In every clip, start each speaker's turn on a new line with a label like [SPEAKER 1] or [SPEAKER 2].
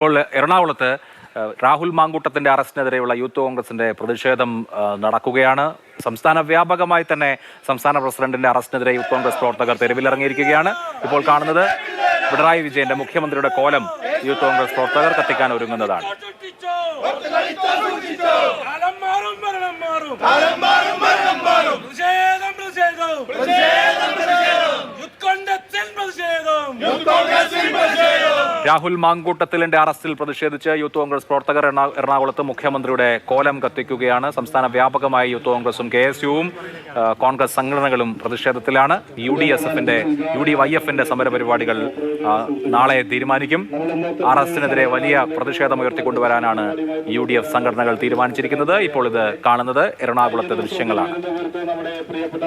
[SPEAKER 1] ഇപ്പോൾ എറണാകുളത്ത് രാഹുൽ മാങ്കൂട്ടത്തിന്റെ അറസ്റ്റിനെതിരെയുള്ള യൂത്ത് കോൺഗ്രസിന്റെ പ്രതിഷേധം നടക്കുകയാണ്. സംസ്ഥാന വ്യാപകമായി തന്നെ സംസ്ഥാന പ്രസിഡന്റിന്റെ അറസ്റ്റിനെതിരെ യൂത്ത് കോൺഗ്രസ് പ്രവർത്തകർ തെരുവിലിറങ്ങിയിരിക്കുകയാണ്. ഇപ്പോൾ കാണുന്നത് പിണറായി വിജയന്റെ മുഖ്യമന്ത്രിയുടെ കോലം യൂത്ത് കോൺഗ്രസ് പ്രവർത്തകർ കത്തിക്കാൻ ഒരുങ്ങുന്നതാണ്.
[SPEAKER 2] സൂക്ഷിച്ചോ. കാലം മാറും ഭരണം മാറും. പ്രതിഷേധം പ്രതിഷേധം. യൂത്ത് കോൺഗ്രസിൽ പ്രതിഷേധം.
[SPEAKER 1] രാഹുൽ മാങ്കൂട്ടത്തിലിന്റെ അറസ്റ്റിൽ പ്രതിഷേധിച്ച് യൂത്ത് കോൺഗ്രസ് പ്രവർത്തകർ എറണാ- എറണാകുളത്ത് മുഖ്യമന്ത്രിയുടെ കോലം കത്തിക്കുകയാണ്. സംസ്ഥാന വ്യാപകമായി യൂത്ത് കോൺഗ്രസും കെ എസ് യുവും കോൺഗ്രസ് സംഘടനകളും പ്രതിഷേധത്തിലാണ്. യു ഡി എസ് എഫിന്റെ യു ഡി വൈ എഫിന്റെ സമരപരിപാടികൾ നാളെ തീരുമാനിക്കും. അറസ്റ്റിനെതിരെ വലിയ പ്രതിഷേധം ഉയർത്തിക്കൊണ്ടുവരാനാണ് യു ഡി എഫ് സംഘടനകൾ തീരുമാനിച്ചിരിക്കുന്നത്. ഇപ്പോൾ ഇത് കാണുന്നത് എറണാകുളത്തെ ദൃശ്യങ്ങളാണ്.
[SPEAKER 3] പ്രിയപ്പെട്ട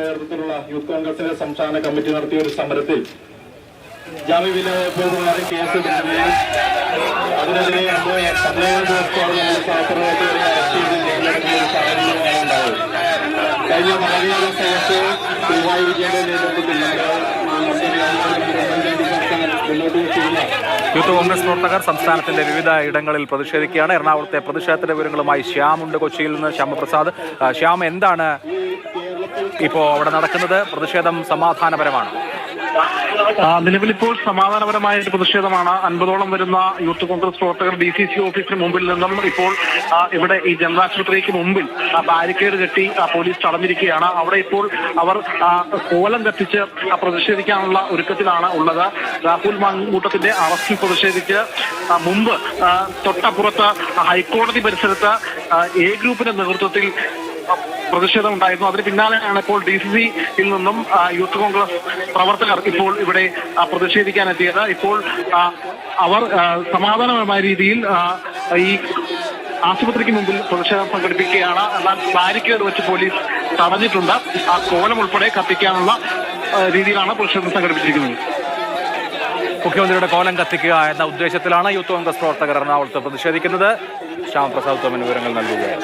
[SPEAKER 3] നേതൃത്വത്തിലുള്ള സംസ്ഥാന കമ്മിറ്റി നടത്തിയ ഒരു സമരത്തിൽ ജാമ്യവില പോകുന്നവരെ കേസ് കഴിഞ്ഞ പിണറായി വിജയന്റെ നേതൃത്വത്തിൽ
[SPEAKER 1] യൂത്ത് കോൺഗ്രസ് പ്രവർത്തകർ സംസ്ഥാനത്തിന്റെ വിവിധ ഇടങ്ങളിൽ പ്രതിഷേധിക്കുകയാണ്. എറണാകുളത്തെ പ്രതിഷേധത്തിന്റെ വിവരങ്ങളുമായി ശ്യാം ഉണ്ട് കൊച്ചിയിൽ നിന്ന് ശ്യാമപ്രസാദ്. ശ്യാം എന്താണ് ഇപ്പോ അവിടെ നടക്കുന്നത്? പ്രതിഷേധം സമാധാനപരമാണ്?
[SPEAKER 4] നിലവിലിപ്പോൾ സമാധാനപരമായ ഒരു പ്രതിഷേധമാണ്. അൻപതോളം വരുന്ന യൂത്ത് കോൺഗ്രസ് പ്രവർത്തകർ ഡി സി സി ഓഫീസിന് മുമ്പിൽ നിന്നും ഇപ്പോൾ ഇവിടെ ഈ ജനതാശുപത്രിക്ക് മുമ്പിൽ ബാരിക്കേഡ് കെട്ടി പോലീസ് തടഞ്ഞിരിക്കുകയാണ് അവിടെ ഇപ്പോൾ അവർ കോലം കത്തിച്ച് പ്രതിഷേധിക്കാനുള്ള ഒരുക്കത്തിലാണ് ഉള്ളത്. രാഹുൽ മാങ്കൂട്ടത്തിന്റെ അറസ്റ്റിൽ പ്രതിഷേധിച്ച് മുമ്പ് തൊട്ടപ്പുറത്ത് ഹൈക്കോടതി പരിസരത്ത് എ ഗ്രൂപ്പിന്റെ നേതൃത്വത്തിൽ പ്രതിഷേധം ഉണ്ടായിരുന്നു. അതിന് പിന്നാലെയാണ് ഇപ്പോൾ ഡി സി സിയിൽ നിന്നും യൂത്ത് കോൺഗ്രസ് പ്രവർത്തകർ ഇപ്പോൾ ഇവിടെ പ്രതിഷേധിക്കാനെത്തിയത്. ഇപ്പോൾ അവർ സമാധാനപരമായ രീതിയിൽ ഈ ആശുപത്രിക്ക് മുമ്പിൽ പ്രതിഷേധം സംഘടിപ്പിക്കുകയാണ്. എന്നാൽ ബാരിക്കേഡ് വെച്ച് പോലീസ് തടഞ്ഞിട്ടുണ്ട്. ആ കോലം ഉൾപ്പെടെ കത്തിക്കാനുള്ള രീതിയിലാണ് പ്രതിഷേധം സംഘടിപ്പിച്ചിരിക്കുന്നത്.
[SPEAKER 1] മുഖ്യമന്ത്രിയുടെ കോലം കത്തിക്കുക എന്ന ഉദ്ദേശത്തിലാണ് യൂത്ത് കോൺഗ്രസ് പ്രവർത്തകർ എറണാകുളത്ത് പ്രതിഷേധിക്കുന്നത്. ശ്യാമപ്രസാദ് തോമൻ വിവരങ്ങൾ നൽകുകയാണ്